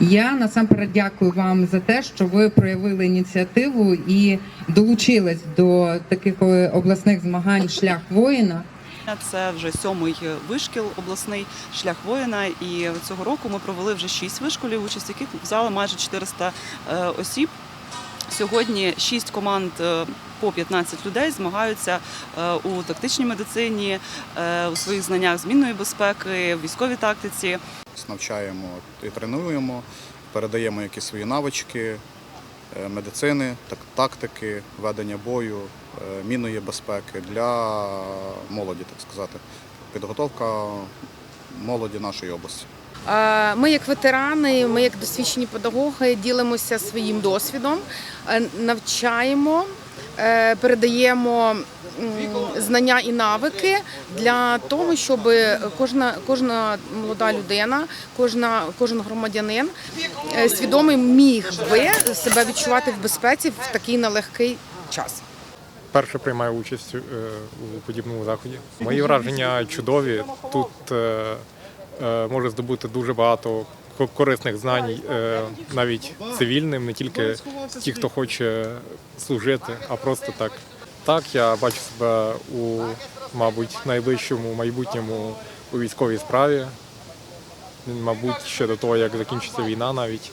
Я насамперед дякую вам за те, що ви проявили ініціативу і долучились до таких е, обласних змагань шлях воїна. Це вже сьомий вишкіл обласний шлях воїна. І цього року ми провели вже шість вишколів, участь яких взяли майже 400 е, осіб. Сьогодні шість команд е, по 15 людей змагаються е, у тактичній медицині, е, у своїх знаннях змінної безпеки, в військовій тактиці. навчаємо і тренуємо, передаємо якісь свої навички медицини, тактики, ведення бою, мінної безпеки для молоді, так сказати. Підготовка молоді нашої області. Е, Ми, як ветерани, ми як досвідчені педагоги, ділимося своїм досвідом, е, навчаємо, е, передаємо знання і навики для того, щоб кожна, кожна молода людина, кожна, кожен громадянин свідомий міг би себе відчувати в безпеці в такий нелегкий час. Вперше приймаю участь у подібному заході. Мої враження чудові. Тут може здобути дуже багато ко- корисних знань е, навіть цивільним, не тільки ті, хто хоче служити, а просто так. Так, я бачу себе у, мабуть, найближчому майбутньому у військовій справі. Мабуть, ще до того, як закінчиться війна навіть.